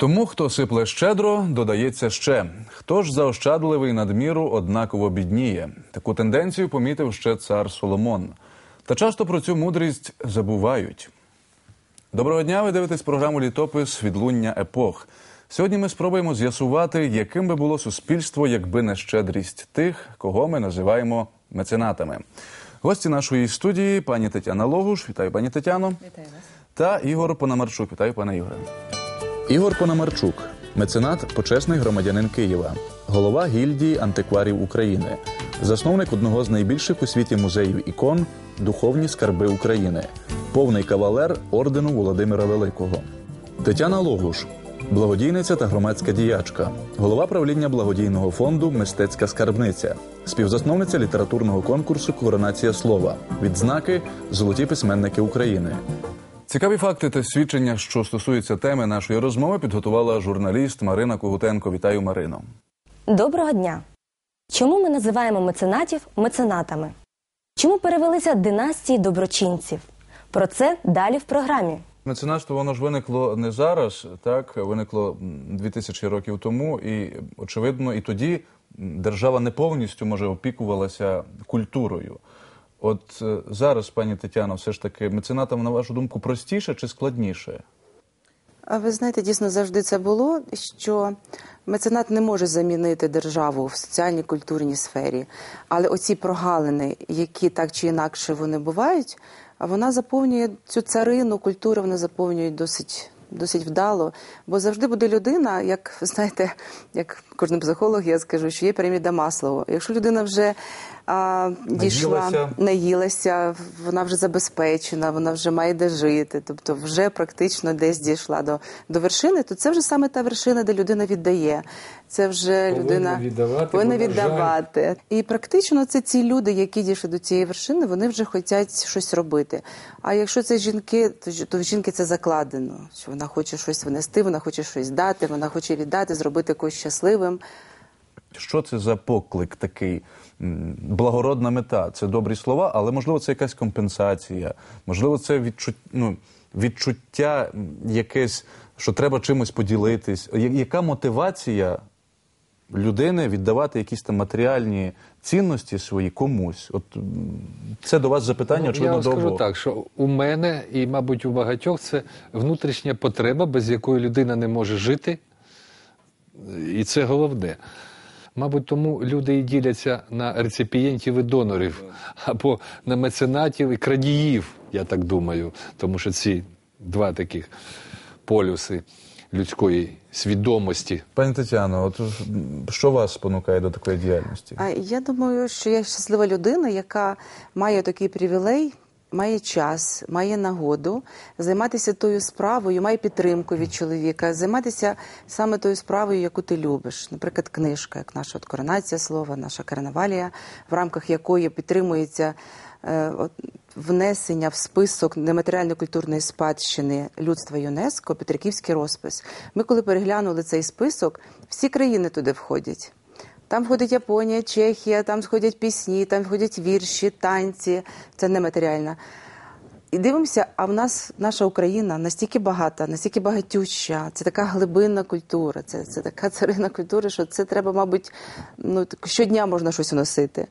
Тому, хто сипле щедро, додається ще. Хто ж заощадливий надміру однаково бідніє. Таку тенденцію помітив ще цар Соломон. Та часто про цю мудрість забувають. Доброго дня, ви дивитесь програму Літопис відлуння епох. Сьогодні ми спробуємо з'ясувати, яким би було суспільство, якби не щедрість тих, кого ми називаємо меценатами. Гості нашої студії пані Тетяна Логуш. Вітаю, пані Тетяно. Вітаю вас. Та Ігор Пономарчук. Вітаю, пане Ігоре. Ігор Пономарчук, меценат, почесний громадянин Києва, голова гільдії антикварів України, засновник одного з найбільших у світі музеїв ікон Духовні скарби України, повний кавалер ордену Володимира Великого. Тетяна Логуш, благодійниця та громадська діячка, голова правління благодійного фонду Мистецька скарбниця, співзасновниця літературного конкурсу Коронація слова, відзнаки Золоті письменники України. Цікаві факти та свідчення, що стосуються теми нашої розмови, підготувала журналіст Марина Когутенко. Вітаю, Марино. Доброго дня. Чому ми називаємо меценатів меценатами? Чому перевелися династії доброчинців? Про це далі в програмі. Меценатство воно ж виникло не зараз, так виникло м, 2000 років тому, і очевидно, і тоді держава не повністю може опікувалася культурою. От е, зараз, пані Тетяно, все ж таки меценатам, на вашу думку, простіше чи складніше? А ви знаєте, дійсно завжди це було, що меценат не може замінити державу в соціальній культурній сфері. Але оці прогалини, які так чи інакше вони бувають, вона заповнює цю царину культури, вона заповнює досить. Досить вдало, бо завжди буде людина, як знаєте, як кожен психолог, я скажу, що є піраміда Маслоу. Якщо людина вже а, дійшла, Наїлася. наїлася, вона вже забезпечена, вона вже має де жити, тобто вже практично десь дійшла до, до вершини, то це вже саме та вершина, де людина віддає. Це вже Повинна людина віддавати, повинна жаль- віддавати. І практично це ці люди, які дійшли до цієї вершини, вони вже хочуть щось робити. А якщо це жінки, то, ж- то в жінки це закладено, що вона хоче щось внести, вона хоче щось дати, вона хоче віддати, зробити когось щасливим. Що це за поклик такий? Благородна мета це добрі слова, але можливо це якась компенсація, можливо, це відчут... ну, відчуття якесь, що треба чимось поділитись. Я- Яка мотивація людини віддавати якісь там матеріальні цінності свої комусь? От це до вас запитання, Ну, я очевидно, вам до скажу так, що у мене і, мабуть, у багатьох це внутрішня потреба, без якої людина не може жити. І це головне. Мабуть, тому люди і діляться на реципієнтів і донорів, або на меценатів і крадіїв, я так думаю. Тому що ці два таких полюси людської свідомості Пані Тетяно, от що вас спонукає до такої діяльності? А я думаю, що я щаслива людина, яка має такий привілей, має час, має нагоду займатися тою справою, має підтримку від чоловіка, займатися саме тою справою, яку ти любиш. Наприклад, книжка, як наша от коронація слова, наша карнавалія, в рамках якої підтримується. е, Внесення в список нематеріальної культурної спадщини людства ЮНЕСКО, Петриківський розпис. Ми, коли переглянули цей список, всі країни туди входять. Там входить Японія, Чехія, там входять пісні, там входять вірші, танці. Це нематеріальна. І дивимося, а в нас наша Україна настільки багата, настільки багатюща, це така глибинна культура, це, це така царина культури, що це треба, мабуть, ну щодня можна щось уносити.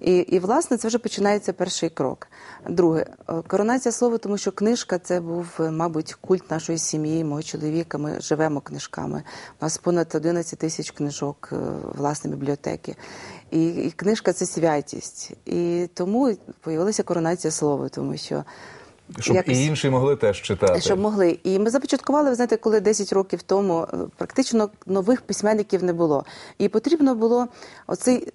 І, і власне це вже починається перший крок. Друге, е, коронація слова, тому що книжка це був, е, мабуть, культ нашої сім'ї, мого чоловіка. Ми живемо книжками. У нас понад 11 тисяч книжок е, власне бібліотеки. І, і книжка це святість. І тому появилася коронація слова, тому що Щоб якось- і інші могли теж читати. щоб могли. І ми започаткували, ви знаєте, коли 10 років тому е, практично нових письменників не було. І потрібно було оцей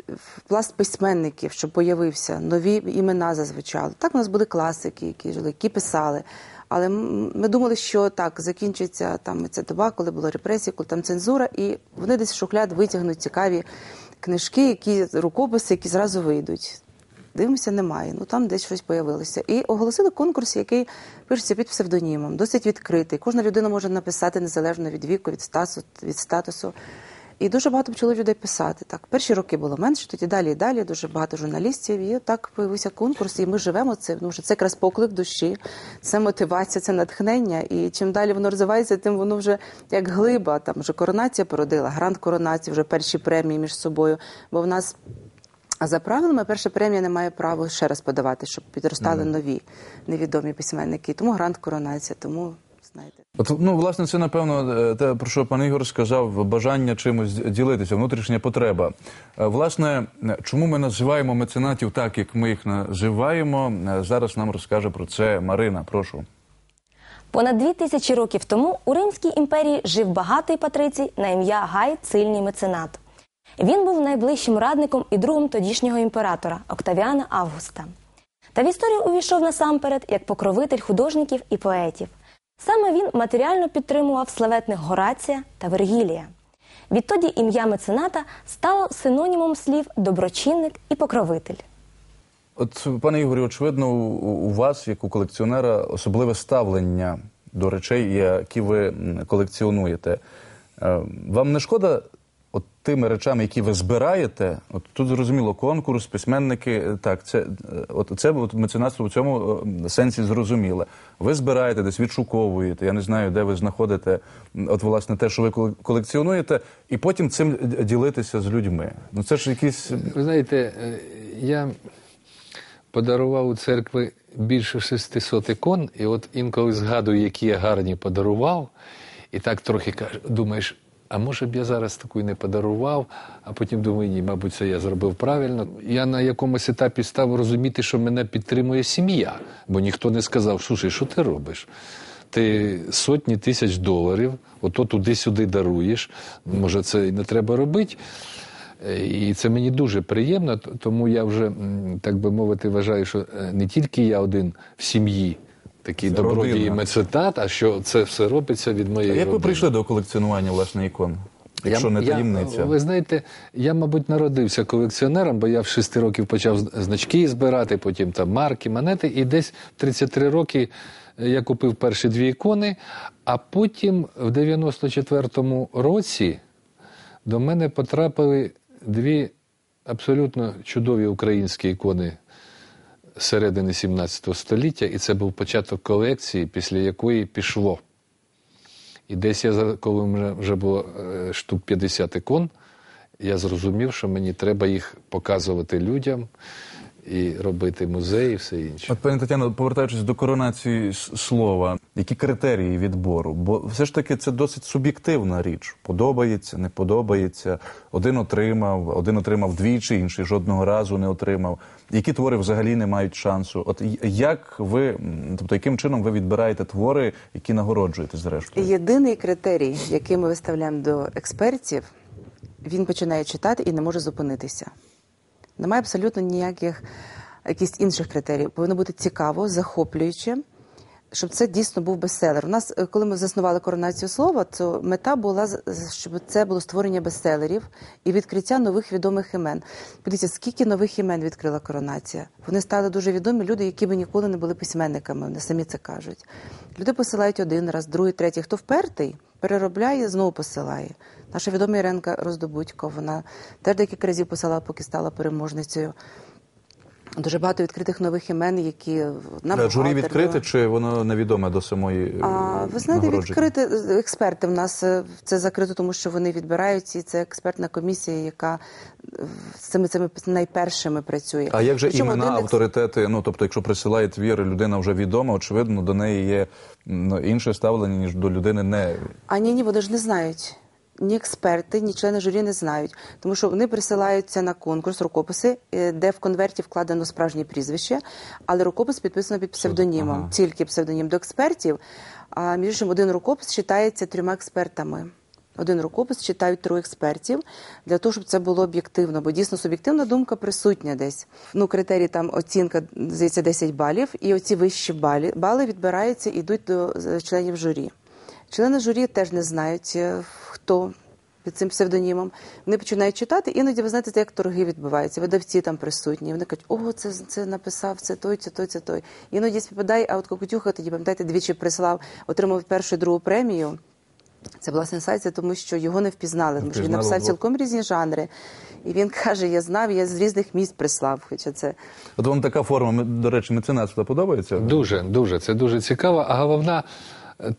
пласт письменників, щоб появився, нові імена зазвучали. Так, у нас були класики, які жили, які писали. Але ми думали, що так закінчиться там ця доба, коли була репресія, коли там цензура, і вони десь шухляд витягнуть цікаві книжки, які рукописи, які зразу вийдуть. Дивимося, немає. Ну там десь щось появилося. І оголосили конкурс, який пишеться під псевдонімом, досить відкритий. Кожна людина може написати незалежно від віку, від статусу, від статусу. І дуже багато почало людей писати. Так, перші роки було менше, тоді далі і далі, дуже багато журналістів. І так появився конкурс, і ми живемо цим. Тому що це якраз поклик душі, це мотивація, це натхнення. І чим далі воно розвивається, тим воно вже як глиба. Там вже коронація породила, грант коронації, вже перші премії між собою. Бо в нас а за правилами, перша премія не має права ще раз подавати, щоб підростали нові невідомі письменники. Тому грант коронація, тому знаєте. От, ну, власне, це напевно е, те, про що пан Ігор сказав, бажання чимось ділитися, внутрішня потреба. Е, Власне, е, чому ми називаємо меценатів так, як ми їх називаємо? Зараз нам розкаже про це Марина. Прошу. Понад дві тисячі років тому у Римській імперії жив багатий патрицій на ім'я Гай Цильний меценат. Він був найближчим радником і другом тодішнього імператора Октавіана Августа. Та в історію увійшов насамперед як покровитель художників і поетів. Саме він матеріально підтримував славетних Горація та Вергілія. Відтоді ім'я мецената стало синонімом слів доброчинник і покровитель. От, пане Ігорю, очевидно, у, у вас, як у колекціонера, особливе ставлення до речей, які ви колекціонуєте. Е, Вам не шкода от тими речами, які ви збираєте? От тут зрозуміло, конкурс, письменники, е, так, це, е, от це от меценатство в цьому е, сенсі зрозуміле. Ви збираєте, десь відшуковуєте, я не знаю, де ви знаходите от, власне, те, що ви колекціонуєте, і потім цим ділитися з людьми. Ну це ж якісь. Ви знаєте, я подарував у церкви більше 600 ікон, і от інколи згадую, які я гарні подарував, і так трохи думаєш, а може б я зараз таку й не подарував, а потім думаю, ні, мабуть, це я зробив правильно. Я на якомусь етапі став розуміти, що мене підтримує сім'я, бо ніхто не сказав, слушай, що ти робиш? Ти сотні тисяч доларів, ото туди-сюди даруєш. Може, це і не треба робити. І це мені дуже приємно, тому я вже, так би мовити, вважаю, що е, не тільки я один в сім'ї, такий Це добродій мецетат, а що це все робиться від моєї Як ви прийшли до колекціонування власне ікон? Якщо Я- не я- таємниця. ви знаєте, я, мабуть, народився колекціонером, бо я в 6 років почав значки збирати, потім там марки, монети, і десь в 33 роки я купив перші дві ікони, а потім в 94-му році до мене потрапили дві абсолютно чудові українські ікони середини 17 століття, і це був початок колекції, після якої пішло. І десь я, коли мене вже було е, штук 50 ікон, я зрозумів, що мені треба їх показувати людям і робити музеї і все інше. От, пані Тетяно, повертаючись до коронації слова, які критерії відбору? Бо все ж таки це досить суб'єктивна річ. Подобається, не подобається. Один отримав, один отримав двічі, інший жодного разу не отримав. Які твори взагалі не мають шансу? От як ви, тобто яким чином ви відбираєте твори, які нагороджуєте зрештою? Єдиний критерій, який ми виставляємо до експертів, він починає читати і не може зупинитися. Немає абсолютно ніяких якихось інших критеріїв. Повинно бути цікаво, захоплююче, щоб це дійсно був бестселер. У нас, е, коли ми заснували коронацію слова, то мета була щоб це було створення бестселерів і відкриття нових відомих імен. Подивіться, скільки нових імен відкрила коронація. Вони стали дуже відомі люди, які би ніколи не були письменниками. Вони самі це кажуть. Люди посилають один раз, другий, третій. Хто впертий, переробляє, знову посилає. Наша відома Іренка Роздобудько, вона теж декілька разів посилала, поки стала переможницею. Дуже багато відкритих нових імен, які на Е, Журі відкрите чи воно невідоме до самої е, а, ви знаєте, нагородження? відкрити експерти в нас е, це закрито, тому що вони відбирають, і це експертна комісія, яка е, з цими цими найпершими працює. А як же Причому імена, один авторитети? Ну тобто, якщо присилає твір, людина вже відома, очевидно, до неї є інше ставлення ніж до людини не А ні, ні, вони ж не знають. Ні експерти, ні члени журі не знають, тому що вони присилаються на конкурс рукописи, е, де в конверті вкладено справжнє прізвище, але рукопис підписано під псевдонімом, ага. тільки псевдонім до експертів. А між іншим, один рукопис читається трьома експертами. Один рукопис читають троє експертів для того, щоб це було об'єктивно, бо дійсно суб'єктивна думка присутня десь. Ну, критерій там оцінка здається 10 балів, і оці вищі бали, бали відбираються і йдуть до е, членів журі. Члени журі теж не знають, е, хто під цим псевдонімом. Вони починають читати, іноді ви знаєте, як торги відбуваються. Видавці там присутні. Вони кажуть, ого, це, це написав, це той, це той, це той. Іноді співпадає, а от Кокотюха тоді, пам'ятаєте, двічі прислав, отримав першу і другу премію. Це Це була сенсація, тому що його не впізнали, тому що він написав цілком різні жанри. І він каже: Я знав, я з різних міст прислав. Хоча це От вам така форма, до речі, меценатства подобається? Дуже, дуже. Це дуже цікаво. А головна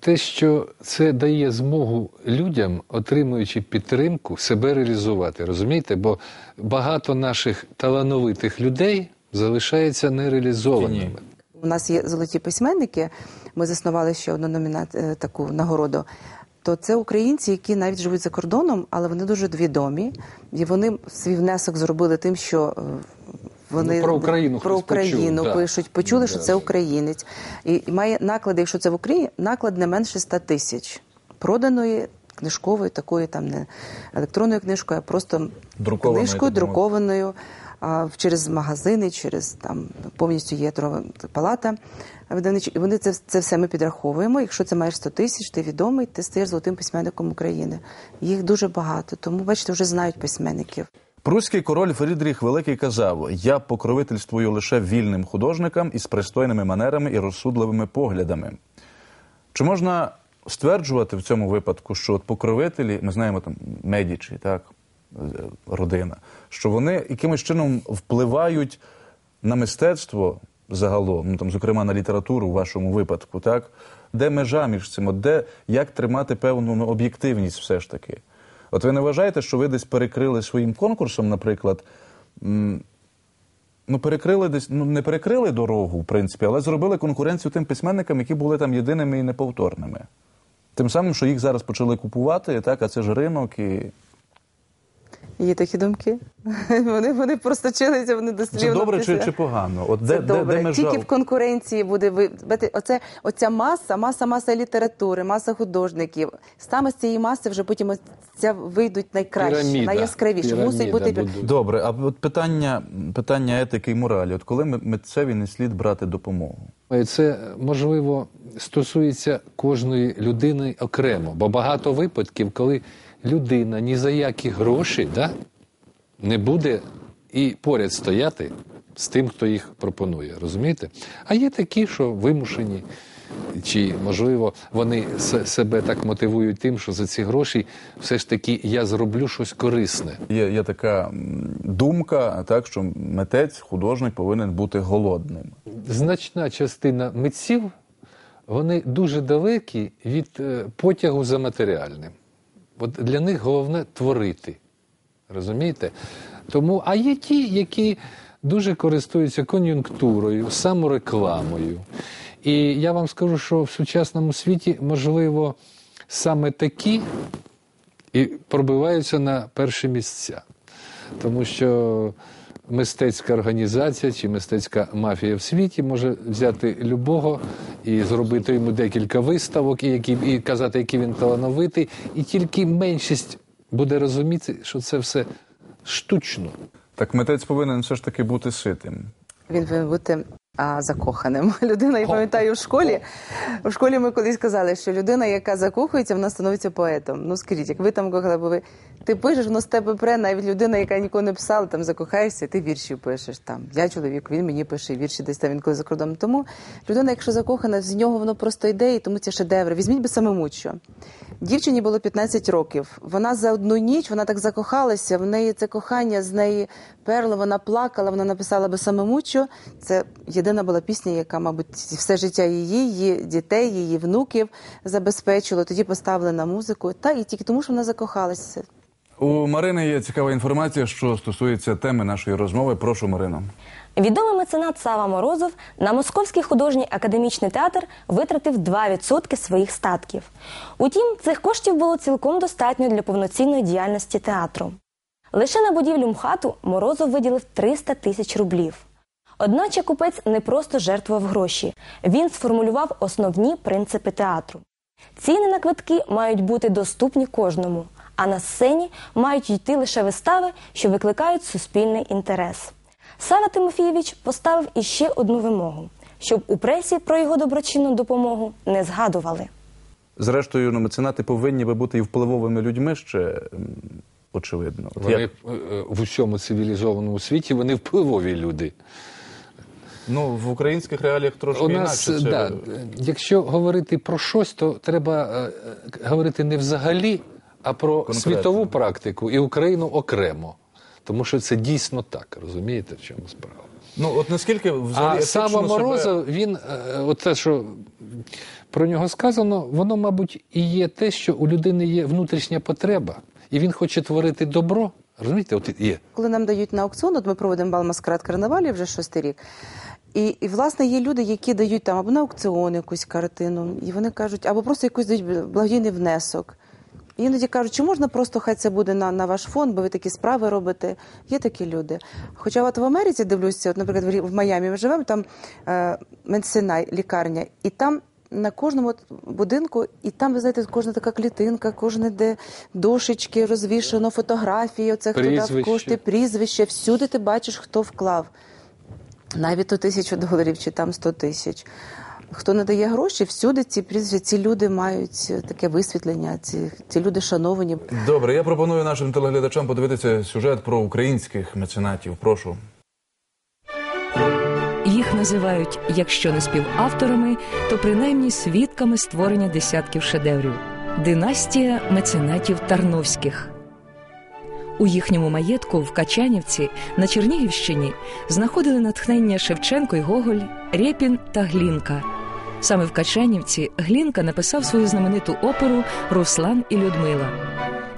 те, що це дає змогу людям, отримуючи підтримку, себе реалізувати. Розумієте? Бо багато наших талановитих людей залишається нереалізованими. У нас є золоті письменники. Ми заснували ще одну номінацію таку нагороду. То це українці, які навіть живуть за кордоном, але вони дуже відомі. І вони свій внесок зробили тим, що е, вони Ну, про Україну про хтось почув, Україну да. пишуть, почули, що це українець. І, і має наклади, якщо це в Україні, наклад не менше 100 тисяч проданої книжкової, такої там не електронною книжкою, а просто Друкованою, книжкою, друкованою а, через магазини, через там повністю є палата. видавничі. І вони це, це все ми підраховуємо. Якщо це маєш 100 тисяч, ти відомий, ти стаєш золотим письменником України. Їх дуже багато, тому бачите, вже знають письменників. Пруський король Фрідріх Великий казав: Я покровительствую лише вільним художникам із пристойними манерами і розсудливими поглядами. Чи можна стверджувати в цьому випадку, що от покровителі, ми знаємо там медічі, так, е, родина, що вони якимось чином впливають на мистецтво загалом, ну там, зокрема на літературу в вашому випадку, так? Де межа між цим? От де як тримати певну ну, об'єктивність все ж таки? От ви не вважаєте, що ви десь перекрили своїм конкурсом, наприклад, ну перекрили десь, ну не перекрили дорогу, в принципі, але зробили конкуренцію тим письменникам, які були там єдиними і неповторними. Тим самим, що їх зараз почали купувати, так, а це ж ринок і. Є такі думки. Вони, вони просточилися, вони Це добре чи, після- чи погано? От Це де, де, добре. де межа? Тільки в конкуренції буде ви оце оця маса, маса, маса літератури, маса художників. Саме з цієї маси вже потім ця вийдуть найкраще, Піраміда. найяскравіше. Мусить бути будує. Добре, а от питання, питання етики і моралі. От коли ми- митцеві не слід брати допомогу? Це можливо стосується кожної людини окремо, бо багато випадків, коли людина ні за які гроші да, не буде і поряд стояти з тим, хто їх пропонує. Розумієте? А є такі, що вимушені, чи можливо вони себе так мотивують тим, що за ці гроші все ж таки я зроблю щось корисне. Є, є така думка, так, що митець, художник повинен бути голодним. значна частина митців вони дуже далекі від е, потягу за матеріальним. От для них головне творити. Розумієте? Тому, а є ті, які дуже користуються кон'юнктурою, саморекламою. І я вам скажу, що в сучасному світі, можливо, саме такі і пробиваються на перші місця. Тому що мистецька організація чи мистецька мафія в світі може взяти любого і зробити йому декілька виставок, і, які, і казати, який він талановитий, і тільки меншість буде розуміти, що це все штучно. Так митець повинен все ж таки бути ситим. Він повинен бути а, закоханим. Людина, я пам'ятаю, в школі. В школі ми колись казали, що людина, яка закохується, вона становиться поетом. Ну скажіть, як ви там кохали, бо ви ти пишеш, воно з тебе пре, навіть людина, яка ніколи не писала, там закохаєшся, ти вірші пишеш. Там я чоловік, він мені пише вірші, десь там він коли за кордоном. Тому людина, якщо закохана, з нього воно просто йде, і тому це шедевр. Візьміть би самому що. Дівчині було 15 років. Вона за одну ніч вона так закохалася. В неї це кохання з неї перло. Вона плакала. Вона написала би самомучо. Це єдина була пісня, яка, мабуть, все життя її, її дітей, її внуків забезпечило. Тоді поставили на музику. Та і тільки тому, що вона закохалася. У Марини є цікава інформація, що стосується теми нашої розмови. Прошу, Марино. Відомий меценат Сава Морозов на Московський художній академічний театр витратив 2% своїх статків. Утім, цих коштів було цілком достатньо для повноцінної діяльності театру. Лише на будівлю МХАТу Морозов виділив 300 тисяч рублів. Одначе купець не просто жертвував гроші, він сформулював основні принципи театру. Ціни на квитки мають бути доступні кожному, а на сцені мають йти лише вистави, що викликають суспільний інтерес. Сава Тимофійович поставив іще одну вимогу, щоб у пресі про його доброчинну допомогу не згадували. Зрештою, ну, меценати повинні би бути і впливовими людьми ще очевидно. От Вони як- е, в усьому цивілізованому світі вони впливові люди. Ну, в українських реаліях трошки У нас, інакше. Це... да, якщо говорити про щось, то треба е, е, говорити не взагалі, а про Конкретно. світову практику і Україну окремо. Тому що це дійсно так, розумієте, в чому справа. Ну, от наскільки взагалі А Сава себе- він, от те, що про нього сказано, воно, мабуть, і є те, що у людини є внутрішня потреба, і він хоче творити добро. Розумієте, от є. Коли нам дають на аукціон, от ми проводимо бал маскарад карнавалі вже шостий рік. І, і власне є люди, які дають там або на аукціон якусь картину, і вони кажуть, або просто якийсь дають благодійний внесок. І іноді кажуть, чи можна просто хай це буде на, на ваш фонд, бо ви такі справи робите. Є такі люди. Хоча от в Америці дивлюся, от, наприклад, в Майамі ми живемо, там е, Медсинай, лікарня, і там на кожному будинку, і там, ви знаєте, кожна така клітинка, кожне де дошечки розвішано, фотографії, оце хто дав кошти, прізвище, всюди ти бачиш, хто вклав. Навіть то тисячу доларів чи там сто тисяч. Хто надає гроші, всюди ці прізвища, ці люди мають е, таке висвітлення, ці, ці люди шановані. Добре, я пропоную нашим телеглядачам подивитися сюжет про українських меценатів. Прошу. Їх називають, якщо не співавторами, то принаймні свідками створення десятків шедеврів. Династія меценатів Тарновських. У їхньому маєтку в Качанівці на Чернігівщині знаходили натхнення Шевченко й Гоголь, Рєпін та Глінка. Саме в Качанівці Глінка написав свою знамениту оперу Руслан і Людмила.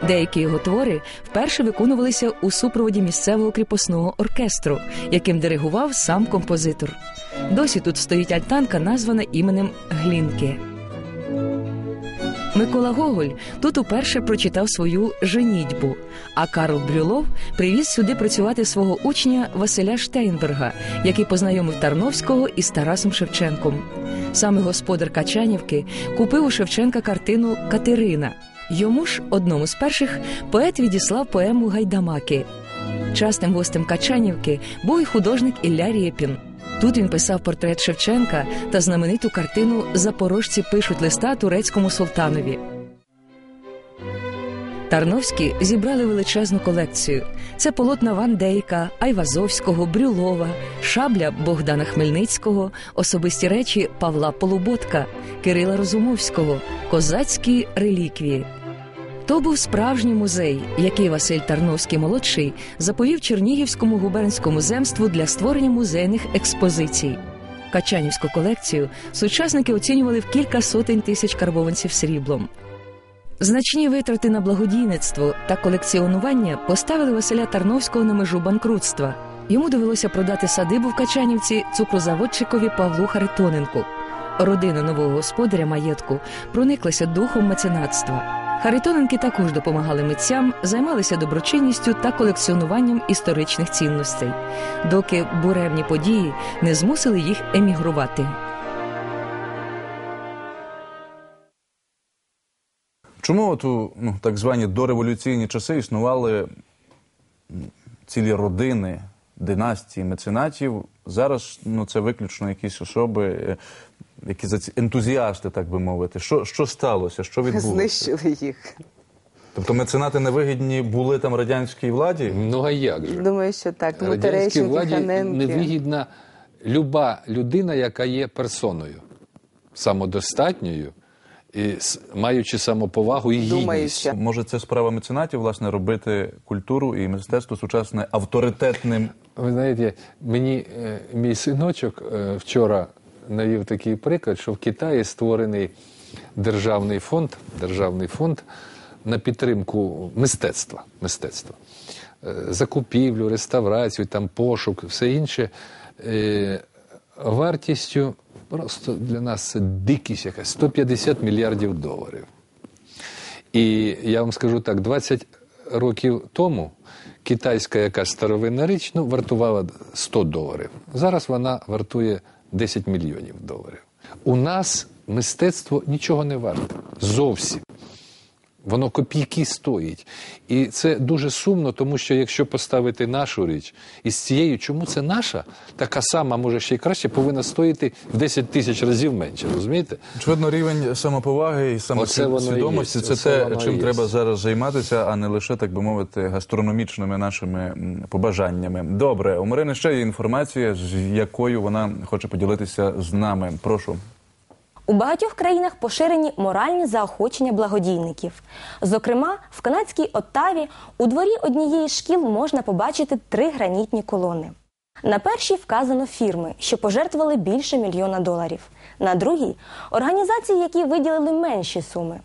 Деякі його твори вперше виконувалися у супроводі місцевого кріпосного оркестру, яким диригував сам композитор. Досі тут стоїть альтанка, названа іменем Глінки. Микола Гоголь тут уперше прочитав свою женітьбу, а Карл Брюлов привіз сюди працювати свого учня Василя Штейнберга, який познайомив Тарновського із Тарасом Шевченком. Саме господар Качанівки купив у Шевченка картину Катерина. Йому ж, одному з перших, поет відіслав поему Гайдамаки. Частим гостем Качанівки був і художник Ілля Рєпін. Тут він писав портрет Шевченка та знамениту картину Запорожці пишуть листа турецькому султанові. Тарновські зібрали величезну колекцію. Це полотна Ван Дейка, Айвазовського, Брюлова, шабля Богдана Хмельницького, особисті речі Павла Полуботка, Кирила Розумовського, козацькі реліквії. То був справжній музей, який Василь Тарновський молодший заповів Чернігівському губернському земству для створення музейних експозицій. Качанівську колекцію сучасники оцінювали в кілька сотень тисяч карбованців сріблом. Значні витрати на благодійництво та колекціонування поставили Василя Тарновського на межу банкрутства. Йому довелося продати садибу в Качанівці цукрозаводчикові Павлу Харитоненку. Родина нового господаря маєтку прониклася духом меценатства. Харитоненки також допомагали митцям, займалися доброчинністю та колекціонуванням історичних цінностей, доки буремні події не змусили їх емігрувати. Чому от у ну, так звані дореволюційні часи існували цілі родини, династії меценатів? Зараз ну, це виключно якісь особи, е, які ентузіасти, так би мовити. Що, що сталося? Що відбулося? Знищили їх. Тобто меценати невигідні були там радянській владі? Ну а як же? Думаю, що так. Тому Радянській владі Ханенки. невигідна люба людина, яка є персоною, самодостатньою, і маючи самоповагу і гідність. Може, це справа меценатів, власне, робити культуру і мистецтво сучасне авторитетним Ви знаєте, мені е, мій синочок е, вчора навів такий приклад, що в Китаї створений державний фонд, державний фонд на підтримку мистецтва. мистецтва. Е, Закупівлю, реставрацію, там пошук, все інше. е, Вартістю просто для нас це дикість якась 150 мільярдів доларів. І я вам скажу так: 20 років тому китайська якась старовинна річ ну, вартувала 100 доларів. Зараз вона вартує 10 мільйонів доларів. У нас мистецтво нічого не варте. Зовсім. Воно копійки стоїть. І це дуже сумно, тому що якщо поставити нашу річ із цією, чому це наша, така сама, може ще й краще, повинна стоїти в 10 тисяч разів менше. Розумієте? Очевидно, рівень самоповаги і самосвідомості це оце те, чим є. треба зараз займатися, а не лише, так би мовити, гастрономічними нашими побажаннями. Добре, у Марини ще є інформація, з якою вона хоче поділитися з нами. Прошу. У багатьох країнах поширені моральні заохочення благодійників. Зокрема, в канадській Оттаві у дворі однієї шкіл можна побачити три гранітні колони. На першій вказано фірми, що пожертвували більше мільйона доларів. На другій організації, які виділили менші суми.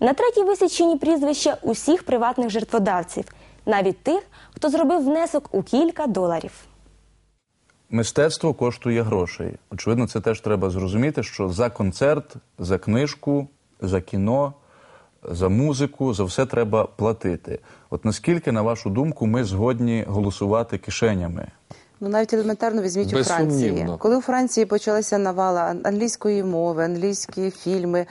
На третій висічені прізвища усіх приватних жертводавців, навіть тих, хто зробив внесок у кілька доларів. Мистецтво коштує грошей. Очевидно, це теж треба зрозуміти, що за концерт, за книжку, за кіно, за музику, за все треба платити. От наскільки, на вашу думку, ми згодні голосувати кишенями? Ну, навіть елементарно візьміть у Франції. Коли у Франції почалася навала англійської мови, англійські фільми,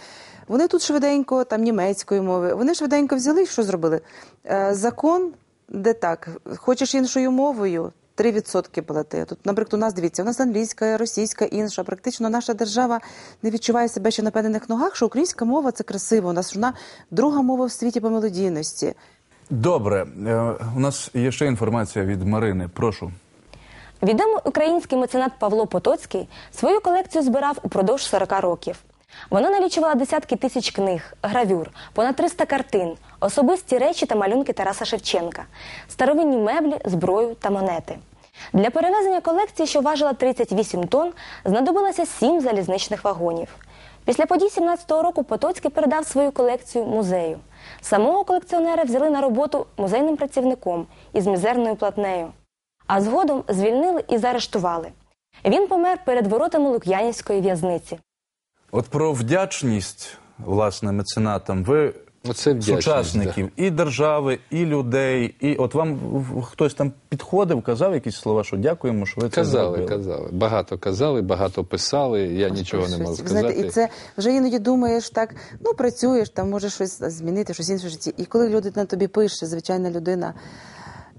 вони тут швиденько, там німецької мови, вони швиденько взяли і що зробили? Е, закон, де так, хочеш іншою мовою. 3% плати. Тут, наприклад, у нас дивіться, у нас англійська, російська, інша. Практично наша держава не відчуває себе ще на певних ногах, що українська мова це красиво. У нас вона друга мова в світі по мелодійності. Добре, е, у нас є ще інформація від Марини. Прошу. Відомий український меценат Павло Потоцький свою колекцію збирав упродовж 40 років. Вона налічувала десятки тисяч книг, гравюр, понад 300 картин, особисті речі та малюнки Тараса Шевченка, старовинні меблі, зброю та монети. Для перевезення колекції, що важила 38 тонн, знадобилося 7 залізничних вагонів. Після подій 17-го року Потоцький передав свою колекцію музею. Самого колекціонера взяли на роботу музейним працівником із мізерною платнею а згодом звільнили і заарештували. Він помер перед воротами Лук'янівської в'язниці. От про вдячність, власне, меценатам. Ви Оце сучасників і держави, і людей. І от вам хтось там підходив, казав якісь слова, що дякуємо, що ви це Казали, зробили. казали. Багато казали, багато писали. Я нічого не можу сказати. Знаєте, і це вже іноді думаєш так, ну працюєш, там можеш щось змінити, щось інше в житті. І коли людина тобі пише, звичайна людина,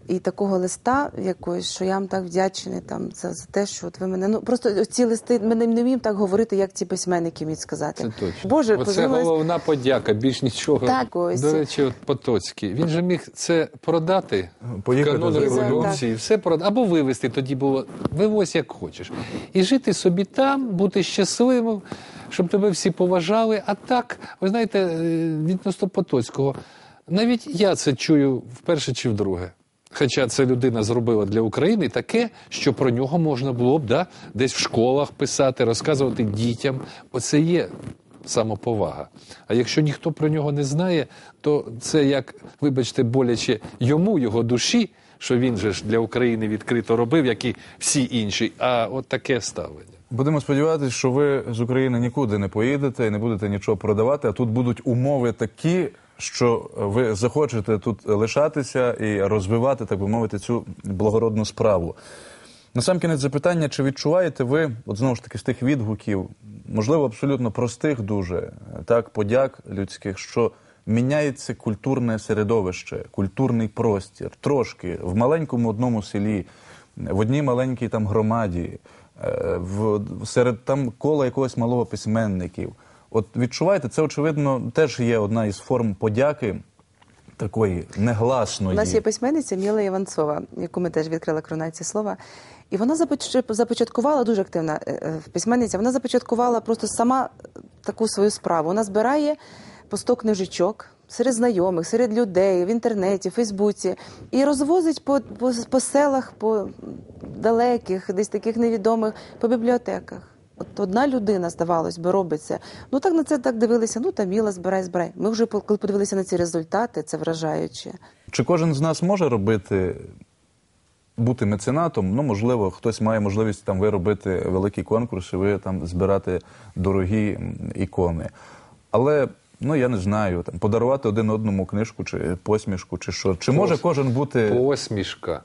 і такого листа якогось, що я вам так вдячний там за, за те, що от ви мене. Ну просто ці листи ми не, не вміємо так говорити, як ці письменники вміють сказати. Це точно. Боже, Оце подивилась- головна подяка, більш нічого. Так, ось. До речі, от Потоцький. Він же міг це продати Поїхати в канун революції, все продати, або вивезти тоді було. Вивозь як хочеш. І жити собі там, бути щасливим, щоб тебе всі поважали. А так, ви знаєте, е, відносно Потоцького, навіть я це чую вперше чи вдруге. Хоча ця людина зробила для України таке, що про нього можна було б да, десь в школах писати, розказувати дітям. Оце є самоповага. А якщо ніхто про нього не знає, то це як, вибачте, боляче йому, його душі, що він же ж для України відкрито робив, як і всі інші. А от таке ставлення. Будемо сподіватися, що ви з України нікуди не поїдете і не будете нічого продавати. А тут будуть умови такі, що ви захочете тут лишатися і розвивати, так би мовити, цю благородну справу. Насамкінець запитання, чи відчуваєте ви, от знову ж таки, з тих відгуків, можливо, абсолютно простих, дуже так, подяк людських, що міняється культурне середовище, культурний простір, трошки в маленькому одному селі, в одній маленькій там громаді, е, в серед там кола якогось малого письменників. От відчуваєте, це очевидно теж є одна із форм подяки такої негласної У нас є письменниця Міла Іванцова, яку ми теж відкрили коронації слова. І вона започаткувала дуже активна е, е, письменниця. Вона започаткувала просто сама таку свою справу. Вона збирає по 100 книжечок серед знайомих, серед людей в інтернеті, в Фейсбуці і розвозить по, по, по селах, по далеких, десь таких невідомих, по бібліотеках. От одна людина, здавалось би, робить це. Ну так на це так дивилися. Ну та Міла, збирай, збирай. Ми вже коли подивилися на ці результати, це вражаюче. Чи кожен з нас може робити, бути меценатом? Ну, можливо, хтось має можливість там ви робити великі конкурси, ви там збирати дорогі ікони. Але ну я не знаю, там подарувати один одному книжку чи посмішку, чи що. Чи може кожен бути Посмішка,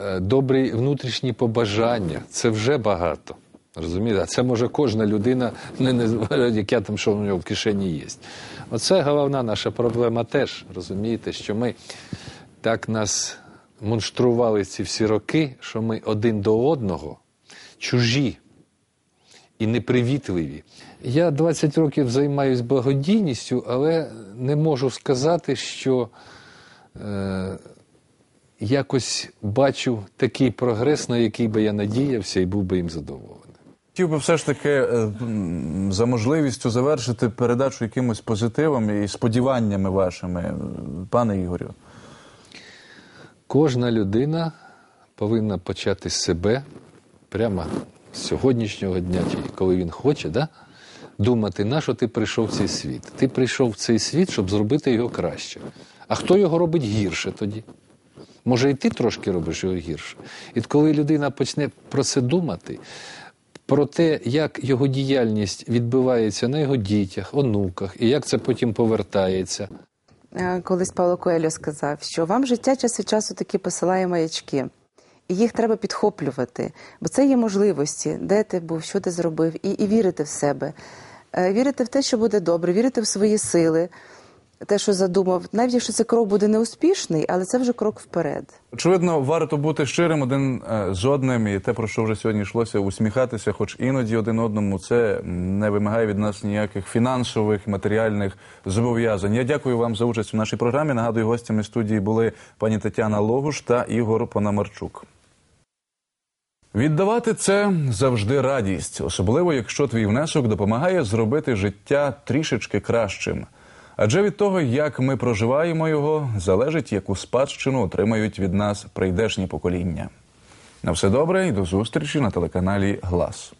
е, добрі внутрішні побажання це вже багато. Розумієте? А це може кожна людина, не, не яка там що в нього в кишені є. Оце головна наша проблема теж, розумієте, що ми так нас монстрували ці всі роки, що ми один до одного чужі і непривітливі. Я 20 років займаюся благодійністю, але не можу сказати, що е, якось бачу такий прогрес, на який би я надіявся і був би їм задоволений. Хотів би все ж таки е, за можливістю завершити передачу якимось позитивом і сподіваннями вашими, пане Ігорю. Кожна людина повинна почати з себе прямо з сьогоднішнього дня, коли він хоче, да? думати, на що ти прийшов в цей світ. Ти прийшов в цей світ, щоб зробити його краще. А хто його робить гірше тоді? Може, і ти трошки робиш його гірше. І коли людина почне про це думати, про те, як його діяльність відбивається на його дітях, онуках, і як це потім повертається. Е, Колись Павло Коельо сказав, що вам життя час від часу таки посилає маячки. І їх треба підхоплювати, бо це є можливості, де ти був, що ти зробив, і, і вірити в себе, Е, вірити в те, що буде добре, вірити в свої сили, те, що задумав, навіть якщо цей крок буде неуспішний, але це вже крок вперед. Очевидно, варто бути щирим один е, з одним, і те, про що вже сьогодні йшлося, усміхатися, хоч іноді один одному, це не вимагає від нас ніяких фінансових, матеріальних зобов'язань. Я дякую вам за участь у нашій програмі. Нагадую, гостями студії були пані Тетяна Логуш та Ігор Пономарчук. Віддавати це завжди радість, особливо якщо твій внесок допомагає зробити життя трішечки кращим. Адже від того, як ми проживаємо його, залежить, яку спадщину отримають від нас прийдешні покоління. На все добре і до зустрічі на телеканалі Глас.